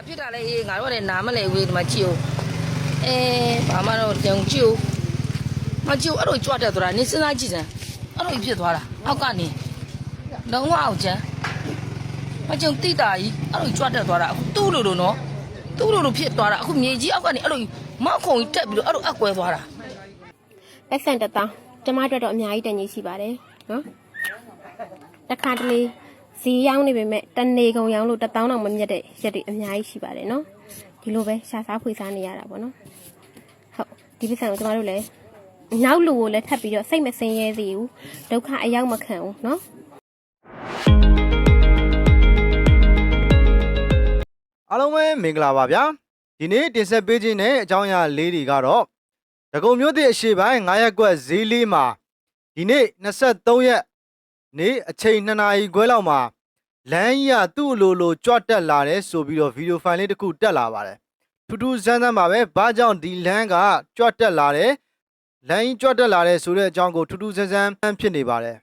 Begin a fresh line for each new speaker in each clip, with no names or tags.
အဖြစ်တာလေအေးငါတို့ကလည်းနားမလဲဘူးဒီမှာကြည့်ဦးအဲဘာမှတော့ကြုံကြည့်ဦးမကြည့်ဦးအဲ့လိုကြွတက်သွားတာနေစဉ်းစားကြည့်စမ်းအဲ့လိုဖြစ်သွားတာအောက်ကနေလုံးဝအောင်ချမ်းမကြုံတိတာကြီးအဲ့လိုကြွတက်သွားတာအခုတူးလို့လို့နော်တူးလို့လို့ဖြစ်သွားတာအခုမြေကြီးအောက်ကနေအဲ့လိုမောက်ခုံကြီးတက်ပြီးတော့အဲ့လိုအကွဲသွားတာ
ပတ်စံတစ်တောင်းကျမအတွက်တော့အများကြီးတန်ကြီးရှိပါတယ်နော်တစ်ခါတလေ ဈေးရောက်နေပေမဲ့တနေကုန်ရောင်းလို့တစ်တောင်းတော့မမြတ်တဲ့ရက်တွေအများကြီးရှိပါတယ်နော်ဒီလိုပဲရှာစားဖွေစားနေရတာပေါ့နော်ဟုတ်ဒီပတ်စံကိုကျမတို့လည်းနောက်လူကိုလည်းထပ်ပြီးတော့စိတ်မစင်းရဲစေဘူးဒုက္ခအရောက်မခံဘူးနော်
အားလုံးပဲမင်္ဂလာပါဗျာဒီနေ့တင်ဆက်ပေးခြင်းတဲ့အကြောင်းအရာလေးတွေကတော့ဒဂုံမျိုးသစ်အရှိပိုင်း9ရက်ကွက်ဈေးလေးမှာဒီနေ့23ရက်နေ့အချိန်2နာရီခွဲလောက်မှာ လမ်းကြီးကသူ့အလိုလိုကြွတက်လာတယ်ဆိုပြီးတော့ဗီဒီယိုဖိုင်လေးတစ်ခုတက်လာပါတယ်ထူးထူးဆန်းဆန်းပါပဲဘာကြောင့်ဒီလမ်းကကြွတက်လာတယ်လမ်းကြီးကြွတက်လာတယ်ဆိုတဲ့အကြောင်းကိုထူးထူးဆန်းဆန်းဖြစ်နေပါတယ်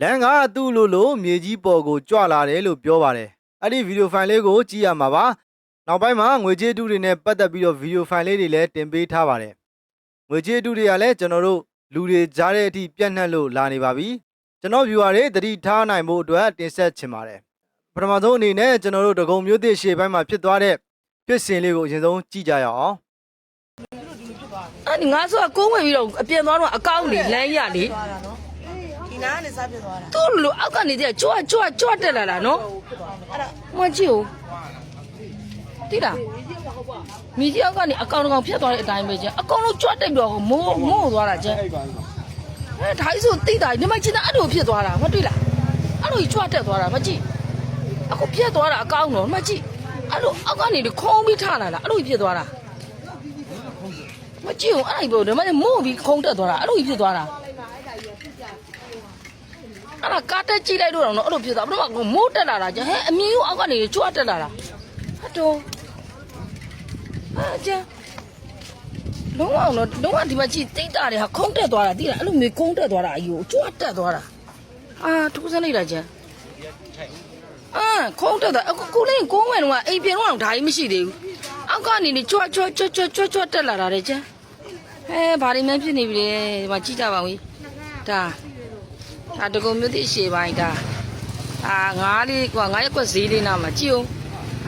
လမ်းကသူ့အလိုလိုမြေကြီးပေါ်ကိုကြွလာတယ်လို့ပြောပါတယ်အဲ့ဒီဗီဒီယိုဖိုင်လေးကိုကြည့်ရမှာပါနောက်ပိုင်းမှာငွေကြေးအတုတွေနဲ့ပတ်သက်ပြီးတော့ဗီဒီယိုဖိုင်လေးတွေလည်းတင်ပေးထားပါတယ်။ငွေကြေးအတုတွေကလည်းကျွန်တော်တို့လူတွေကြားတဲ့အထိပြန့်နှံ့လို့လာနေပါပြီ။ကျွန်တော် viewer တွေသတိထားနိုင်ဖို့အတွက်တင်ဆက်ချင်ပါတယ်။ ပထမဆုံးအနေနဲ့ကျွန်တော်တို့ဒဂုံမျိုးသစ်ရှေ့ပိုင်းမှာဖြစ်သွားတဲ့ဖြစ်စဉ်လေးကိုအရင်ဆုံးကြည့်ကြရအောင်
အဲ့ဒီငါဆိုကကုန်းဝင်ပြီးတော့အပြင်သွားတော့အကောင့်နေလမ်းရလေ
ဒီနားကနေစားဖြစ်သွားတာ
သူ့လိုအောက်ကနေတည်းကြွကြွကြွတက်လာတာနော်
အဲ့ဒါ
မကြည့်ဦးတိလားမိကြီးအောက်ကနေအကောင်တကောင်ဖြတ်သွားတဲ့အတိုင်းပဲကျန်အကောင်လုံးကြွတက်ပြီးတော့မိုးမိုးသွားတာကျန်အဲဒါကြီးဆိုတိတာညီမချင်းအဲ့လိုဖြစ်သွားတာမတွေ့လားအဲ့လိုကြီးကြွတက်သွားတာမကြည့် အခုဖြတ်သွားတာအကောင်တော့မကြည့်အဲ့လိုအောက်ကနေခုံးပြီးထလာတာအဲ့လိုကြီးဖြစ်သွားတာမကြည့်ဦးအဲ့ဒါပြောတယ်မမိုးပြီးခုံးတက်သွားတာအဲ့လိုကြီးဖြစ်သွားတာအဲ့ဒါကားတက်ကြည့်လိုက်တော့တော့အဲ့လိုဖြစ်သွားဘယ်တော့မှမိုးတက်လာတာကျဟဲအမြင်ကိုအောက်ကနေကြွတက်လာတာဟတ်တော့အာကျလုံးဝတော့လုံးဝဒီမှာကြည့်တိတ်တာတွေဟာခုံးတက်သွားတာသိလားအဲ့လိုမျိုးခုံးတက်သွားတာအယူကြွတက်သွားတာအာထူးစမ်းလိုက်တာကျ အာခုံးတက်တာအခုကိုလေးကိုဝင်တော့အိမ်ပြေတော့ဓာကြီးမရှိသေးဘူးအောက်ကနေနေကြွကြွကြွကြွကြွကြွတက်လာတာတဲ့ကျဟဲဘာတွေမှဖြစ်နေပြီလေဒီမှာကြည့်ကြပါဦးဒါဒါတကုံမြို့တိရှေပိုင်းဒါအာငါးလေးကွာငါးရက်ကွက်ဈေးလေးနာမှာကြည့်အောင်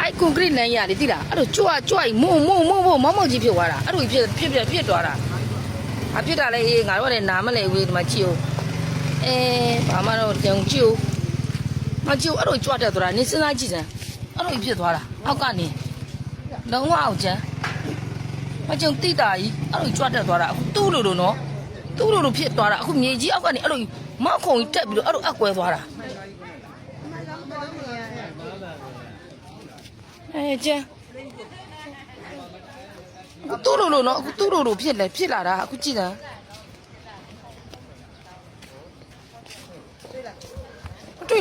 အဲ့ကွန်ကရစ်လမ်းရတယ်တိလားအဲ့တော့ကြွကြွမုံမုံမုံမုံမောင်မောင်ကြီးဖြစ်သွားတာအဲ့လိုဖြစ်ဖြစ်ဖြစ်ဖြစ်သွားတာအဖြစ်တာလေအေးငါတို့ကလည်းနားမလဲဘူးဒီမှာကြည့်အောင်အဲဘာမှတော့ကြုံကြည့်အောင် မကြည့်အဲ့လိုကြွတက်သွားတာနေစဉ်းစားကြည့်စမ်းအဲ့လိုဖြစ်သွားတာအောက်ကနေလုံးဝအောင်ချမ်းမကြုံတိတာကြီးအဲ့လိုကြွတက်သွားတာအခုတူးလို့လို့နော်သူ့လိုလိုဖြစ်သွားတာအခုမြေကြီးအောက်ကနေအဲ့လိုမောက်ခုံကြီးတက်ပြီးတော့အဲ့လိုအကွဲသွားတာအဲကျန်အခုသူ့လိုလိုနော်အခုသူ့လိုလိုဖြစ်လဲဖြစ်လာတာအခုကြည့်တာ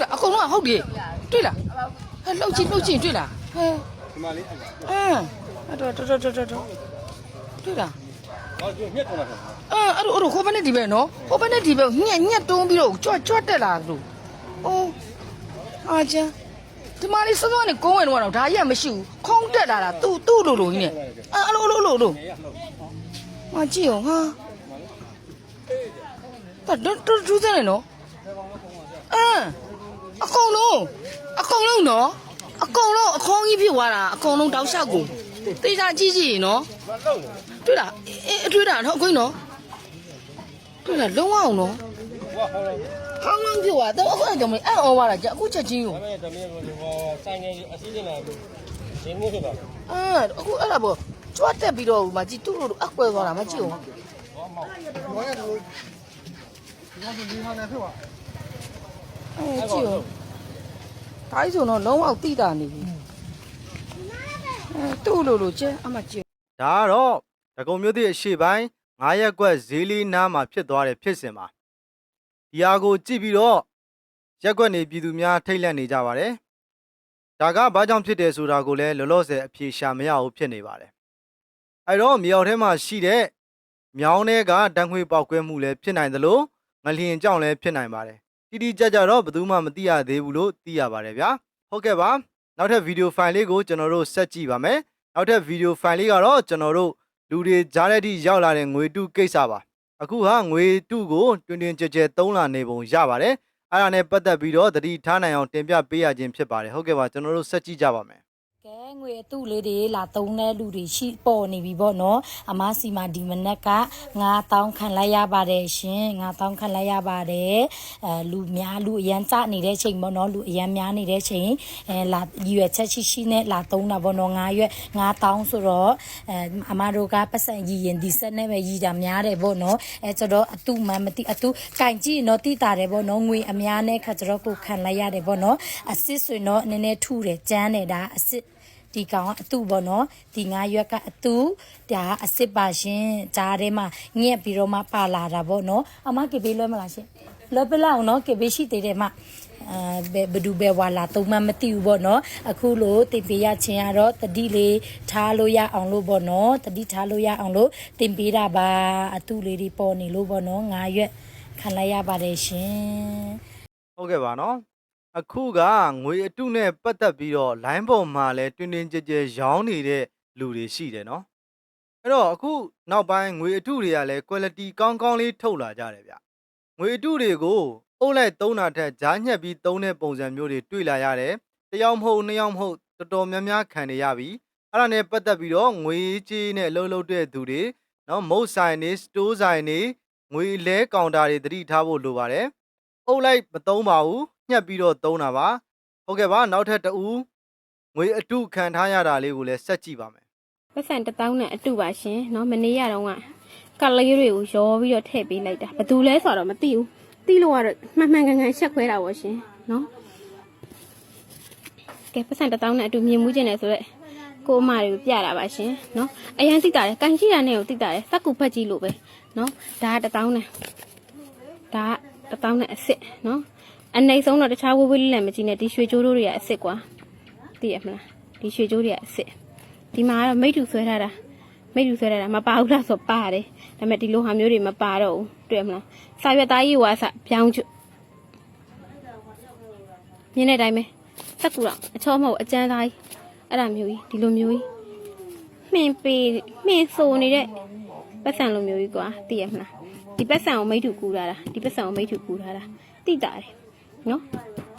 လားအကုန်လုံးကဟုတ်တယ်တွေ့လားဟဲ့လှုပ်ကြည့်လှုပ်ကြည့်တွေ့လားဟဲ့ဒီမလေးအင်းအဲ့တော့တော်တော်တော်တော်တွေ့လားအဲ့အဲ့တော့အဲ့တော့ဟိုဘက်နဲ့ဒီဘက်နော်ဟိုဘက်နဲ့ဒီဘက်ညက်ညက်တွန်းပြီးတော့ကြွတ်ကြွတ်တက်လာလို့အိုးအာချမ်းဒီမလေးစောစောနဲ့ကုန်းဝင်တော့ဒါကြီးကမရှိဘူးခေါင်းတက်လာတာသူ့သူ့လိုလိုကြီးနဲ့အဲ့အဲ့လိုလိုလိုလိုမကြည့်အောင်ဟာတော်တော်တော်ထူးစမ်းနေနော်အမ် အကုန်လုံးအကုန်လုံးနော်အကုန်လုံးအခေါင်းကြီးဖြစ်သွားတာအကုန်လုံးတောက်လျှောက်ကိုတေချာကြည့်ကြည့်နော်တွေ့လားအေးအတွေ့တာတော့အခွင့်နော်တွေ့လားလုံးဝအောင်နော်ဟောင်းလောင်းပြောတာတော့အခုတော့မအဲ့အော်ပါလားကြအခုချက်ချင်းကို
ဒါပေမဲ့ဟိုဆိုင်နေအစည်းအဝေးလာရှင်းနေခဲ့ပါ
အာအခုအဲ့ဒါပေါ့ကြွတ်တက်ပြီးတော့မကြည့်သူ့လိုအကွဲသွားတာမကြည့်အောင် အဲ့ကြည့်အောင်ဒါကြီးဆိုတော့လုံးဝတိတာနေပြီအဲသူ့လိုလိုကျဲအမကြည့်
ဒါကတော့ဒဂုံမျိုးသစ်အရှိပိုင်း9ရက်ကွက်ဈေးလေးနားမှာဖြစ်သွားတဲ့ဖြစ်စဉ်ပါဒီဟာကိုကြည့်ပြီးတော့ရက်ကွက်နေပြည်သူများထိတ်လန့်နေကြပါတယ်ဒါကဘာကြောင့်ဖြစ်တယ်ဆိုတာကိုလည်းလောလောဆယ်အဖြေရှာမရဘူးဖြစ်နေပါတယ်အဲ့တော့မြေအောက်ထဲမှာရှိတဲ့မြောင်းထဲကတန်းခွေပေါက်ကွဲမှုလည်းဖြစ်နိုင်သလိုငလျင်ကြောင့်လည်းဖြစ်နိုင်ပါတယ် တိတိကျကျတော့ဘယ်သူမှမသိရသေးဘူးလို့သိရပါတယ်ဗျာဟုတ်ကဲ့ပါနောက်ထပ်ဗီဒီယိုဖိုင်လေးကိုကျွန်တော်တို့ဆက်ကြည့်ပါမယ်နောက်ထပ်ဗီဒီယိုဖိုင်လေးကတော့ကျွန်တော်တို့လူတွေကြားတဲ့အထိရောက်လာတဲ့ငွေတုကိစ္စပါအခုဟာငွေတုကိုတွင်တွင်ကြဲကြဲသုံးလာနေပုံရပါတယ်အဲ့ဒါနဲ့ပတ်သက်ပြီးတော့တတိထားနိုင်အောင်တင်ပြပေးရခြင်းဖြစ်ပါတယ်ဟုတ်ကဲ့ပါကျွန်တော်တို့ဆက်ကြည့်ကြပါမယ်
ကဲငွေအတုလေးတွေလာသုံးတဲ့လူတွေရှိပေါ်နေပြီပေါ့နော်အမစီမာဒီမနက်က9000ခံလိုက်ရပါတယ်ရှင်9000ခံလိုက်ရပါတယ်အဲလူများလူအရန်ကြနေတဲ့ချိန်ပေါ့နော်လူအရန်များနေတဲ့ချိန်အဲလာရွယ်ချက်ရှိရှိနဲ့လာသုံးတာပေါ့နော်9ရွက်9000ဆိုတော့အဲအမတို့ကပတ်စံရည်ရင်ဒီဆက်နဲ့ပဲရည်တာများတယ်ပေါ့နော်အဲကျတော့အတုမှမသိအတုကင်ကြည့်နော်တိတာတယ်ပေါ့နော်ငွေအများနဲ့ခါကျတော့ကိုခံလိုက်ရတယ်ပေါ့နော်အစ်စ်ဆိုရင်တော့နည်းနည်းထူတယ်ကျန်းတယ်ဒါအစ်စ် ဒီကောင်ကအတူပေါ့နော်ဒီငါရွက်ကအတူဒါအစ်စ်ပါရှင်ကြားထဲမှာညက်ပြီးတော့မှပါလာတာပေါ့နော်အမကေပေးလွှဲမလားရှင်လွှဲပလောက်နော်ကေပေးရှိသေးတယ်မအဲဘယ်ဘယ်သူပဲဝါလာသုံးမမသိဘူးပေါ့နော်အခုလို့တင်ပေးရခြင်းကတော့တတိလေးထားလို့ရအောင်လို့ပေါ့နော်တတိထားလို့ရအောင်လို့တင်ပေးတာပါအတူလေးတွေပေါ်နေလို့ပေါ့နော်ငါရွက်ခံလိုက်ရပါတယ်ရှင်
ဟုတ်ကဲ့ပါနော် အခုကငွေအတုနဲ့ပတ်သက်ပြီးတော့ line ပေါ်မှာလဲတွင်တွင်ကြဲကြဲရောင်းနေတဲ့လူတွေရှိတယ်နော်အဲ့တော့အခုနောက်ပိုင်းငွေအတုတွေကလည်း quality ကောင်းကောင်းလေးထုတ်လာကြတယ်ဗျငွေအတုတွေကိုအုပ်လိုက်သုံးတာထက်ဂျားညက်ပြီးသုံးတဲ့ပုံစံမျိုးတွေတွေ့လာရတယ်တယောက်မဟုတ်နှစ်ယောက်မဟုတ်တော်တော်များများခံနေရပြီအဲ့ဒါနဲ့ပတ်သက်ပြီးတော့ငွေကြေးနဲ့အလုပ်လုပ်တဲ့သူတွေနော်မုတ်ဆိုင်နေစတိုးဆိုင်နေငွေလဲကောင်တာတွေသတိထားဖို့လိုပါတယ်အုပ်လိုက်မသုံးပါဘူး ညှက်ပြီးတော့သုံးတာပါဟုတ်ကဲ့ပါနောက်ထပ်တူငွေအတုခံထားရတာလေးကိုလည်းဆက်ကြည့်ပါမယ်
ပတ်စံတစ်တောင်းနဲ့အတူပါရှင်เนาะမနေ့ရတော့ကကလေးတွေကိုရောပြီးတော့ထည့်ပေးလိုက်တာဘယ်သူလဲဆိုတော့မသိဘူးသိလို့ကတော့မှန်မှန်ကန်ကန်ရှက်ခွဲတာပေါ့ရှင်เนาะကဲပတ်စံတစ်တောင်းနဲ့အတူမြင်မှုကျင်တယ်ဆိုတော့ကိုအမတွေကိုပြတာပါရှင်เนาะအရန်တိတာတယ်ကန်ရှိတာနဲ့ကိုတိတာတယ်စက်ကူဖက်ကြီးလို့ပဲเนาะဒါကတစ်တောင်းနဲ့ဒါကတစ်တောင်းနဲ့အစ်စ်เนาะ အနိုင်ဆုံးတော့တခြားဝေးဝေးလေးလည်းမကြည့်နဲ့ဒီရွှေကြိုးတို့တွေကအစ်စ်ကွာသိရမလားဒီရွှေကြိုးတွေကအစ်စ်ဒီမှာကတော့မိတ်တူဆွဲထားတာမိတ်တူဆွဲထားတာမပါဘူးလားဆိုပါတယ်ဒါပေမဲ့ဒီလိုဟာမျိုးတွေမပါတော့ဘူးတွေ့မလားစာရွက်သားကြီးဝါစပြောင်းချမြင်တဲ့အတိုင်းပဲစက်ကူတော့အချောမဟုတ်အကျန်းသားကြီးအဲ့ဒါမျိုးကြီးဒီလိုမျိုးကြီးမှင်ပေးမှင်ဆိုနေတဲ့ပတ်စံလိုမျိုးကြီးကွာသိရမလားဒီပတ်စံကိုမိတ်တူကူထားတာဒီပတ်စံကိုမိတ်တူကူထားတာတိတာတယ် နော်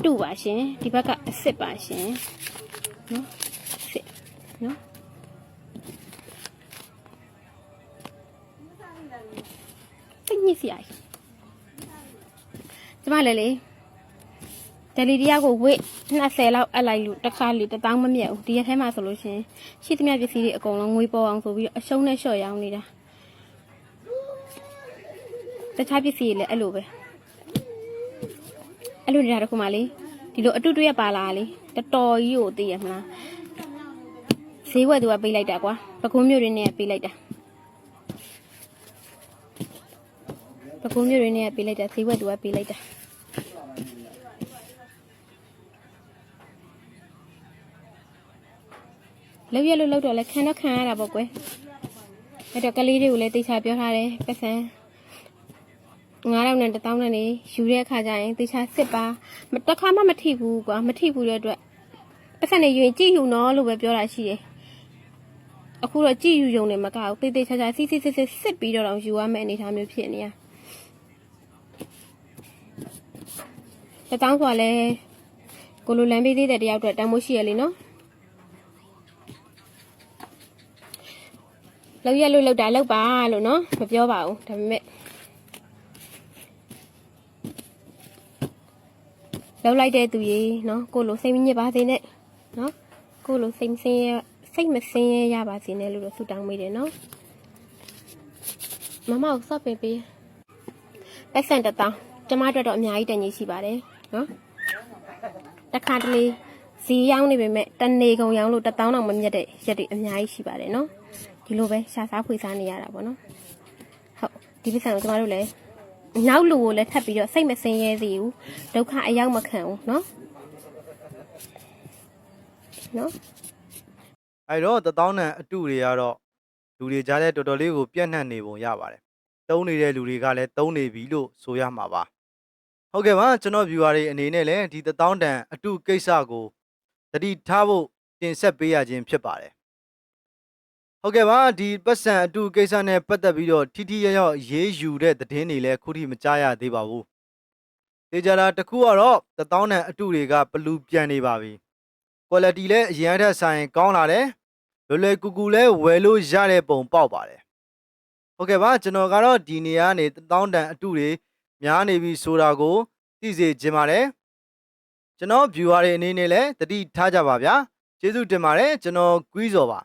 တူပါရှင်ဒီဘက်ကအစ်စ်ပါရှင်နော်အစ်စ်နော်စိတ်ညစ်စရာကြီးကျမလည်းလေတယ်လီတရားကိုဝစ်20လောက်အပ်လိုက်လို့တစ်ခါလေတစ်တောင်းမမြတ်ဘူးဒီရက်ထဲမှာဆိုလို့ရှရင်ရှိသမျှပစ္စည်းတွေအကုန်လုံးငွေပေါ်အောင်ဆိုပြီးတော့အရှုံးနဲ့လျှော့ရောင်းနေတာတခြားပစ္စည်းတွေလည်းအဲ့လိုပဲ အဲ့လိုနေတာတစ်ခုမှလေဒီလိုအတူတူရပါလာလေတော်တော်ကြီးကိုသိရမလားဈေးဝယ်သူကပေးလိုက်တာကွာပကုံးမျိုးတွေနဲ့ပေးလိုက်တာပကုံးမျိုးတွေနဲ့ပေးလိုက်တာဈေးဝက်သူကပေးလိုက်တာလောက်ရလို့လောက်တော့လဲခံတော့ခံရတာပေါ့ကွယ်အဲ့တော့ကလေးတွေကိုလည်းတေချာပြောထားတယ်ပတ်စံ 9000နဲ့1000နဲ့နေယူတဲ့အခါကျရင်တေချာစစ်ပါမတစ်ခါမှမထိဘူးကွာမထိဘူးတဲ့အတွက်ပတ်စံနေယူရင်ကြည့်ယူနော်လို့ပဲပြောတာရှိတယ်အခုတော့ကြည့်ယူုံနဲ့မကဘူးတေးသေးချာချာစစ်စစ်စစ်စစ်စစ်ပြီးတော့တော့ယူရမယ့်အနေအထားမျိုးဖြစ်နေရတတောင်းဆိုလဲကိုလိုလမ်းပေးသေးတဲ့တယောက်အတွက်တန်မိုးရှိရလေနော်လောက်ရလို့လောက်တာလောက်ပါလို့နော်မပြောပါဘူးဒါပေမဲ့ လောက်လိုက်တဲ့သူရေနော်ကိုလိုစိတ်မညစ်ပါစေနဲ့နော်ကိုလိုစိတ်မစင်းရစိတ်မစင်းရရပါစေနဲ့လို့တော့ဆုတောင်းမိတယ်နော်မမကိုစော့ပင်ပေးပတ်စံတစ်တောင်းကျမအတွက်တော့အများကြီးတန်ကြီးရှိပါတယ်နော်တစ်ခါတလေဈေးရောက်နေပေမဲ့တနေကုန်ရောင်းလို့တစ်တောင်းတော့မမြတ်တဲ့ရက်တွေအများကြီးရှိပါတယ်နော်ဒီလိုပဲရှာစားဖွေစားနေရတာပေါ့နော်ဟုတ်ဒီပတ်စံကိုကျမတို့လည်း နောက်လူကိုလည်းထပ်ပြီးတော့စိတ်မစင်းရဲသေးဘူးဒုက္ခအရောက်မခံဘူးနော်နော်
အဲ့တော့တသောင်းတန်အတုတွေကတော့လူတွေကြားထဲတော်တော်လေးကိုပြန့်နှံ့နေပုံရပါတယ်တုံးနေတဲ့လူတွေကလည်းတုံးနေပြီလို့ဆိုရမှာပါဟုတ်ကဲ့ပါကျွန်တော် viewer တွေအနေနဲ့လည်းဒီတသောင်းတန်အတုကိစ္စကိုတတိထားဖို့တင်ဆက်ပေးရခြင်းဖြစ်ပါတယ် ဟုတ်ကဲ့ပါဒီပတ်စံအတူကိစ္စနဲ့ပတ်သက်ပြီးတော့ထိထိရောက်ရောက်ရေးယူတဲ့သတင်းတွေလည်းခုထိမကြားရသေးပါဘူးတေချာတာတစ်ခုကတော့တသောင်းတန်အတူတွေကဘလူပြန်နေပါပြီ quality လည်းအရင်အထက်ဆိုင်ကောင်းလာတယ်လွယ်လွယ်ကူကူလည်းဝယ်လို့ရတဲ့ပုံပေါက်ပါတယ်ဟုတ်ကဲ့ပါကျွန်တော်ကတော့ဒီနေရာနေတသောင်းတန်အတူတွေများနေပြီဆိုတာကိုသိစေချင်ပါတယ်ကျွန်တော် viewer တွေအနေနဲ့လည်းတတိထားကြပါဗျာကျေးဇူးတင်ပါတယ်ကျွန်တော်ကွီးစော်ပါ